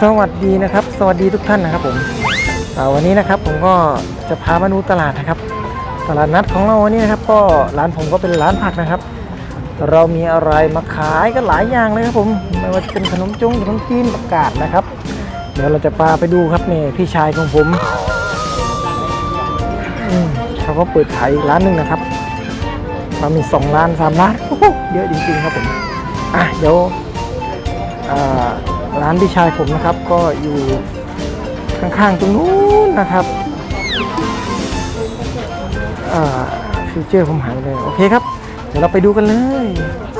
สวัสดีนะครับ สวัสดีทุกท่านนะครับผมอ่วันนี้นะครับผมก็จะพามาดูตลาดนะครับ ตลาดนัดของเราวันนี้นะครับ ก็ร้านผมก็เป็นร้านผักนะครับ เรามีอะไรมาขายกันหลายอย่างเลยครับผมไม่ว่าจะเป็นขนมจงขนมจีนประกาศนะครับ เดี๋ยวเราจะพาไปดูครับนี่พี่ชายของผมเขาก็เปิดขายอีกร้านหนึ่งนะครับเรามีสองร้านสามร้านเยอะจริงๆครับผมอะเดี๋ยวอ่านพี่ชายผมนะครับ ก็อยู่ข้างๆตรงนู้นนะครับอ่าฟิวเจอร์ผมหายไปเลย โอเคครับ เดี๋ยวเราไปดูกันเลย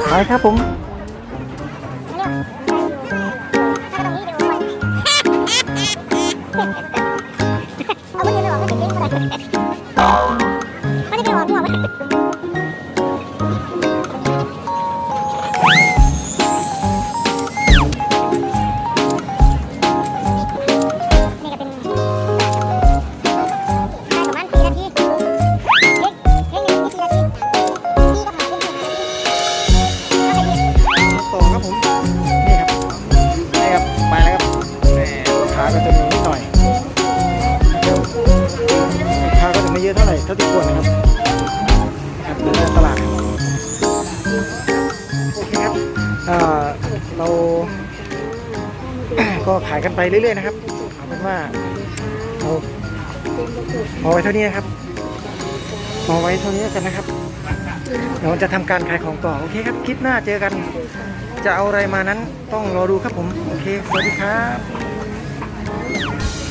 ไปครับผมเอาไม่ได้หรอกไม่ได้เล่นก็ได้ไม่ได้ไปหรอกหัวมั ท่าไหร่เท่าที่ควรนะครับนะครับเดินในตลาดโอเคครับเราก็ขายกันไปเรื่อยๆนะครับเอาเป็นว่าเราพอไว้เท่านี้นะครับพอไว้เท่านี้กันนะครับเดี๋ยวจะทำการขายของต่อโอเคครับคลิปหน้าเจอกัน จะเอาอะไรมานั้นต้องรอดูครับผม โอเค สวัสดีครับ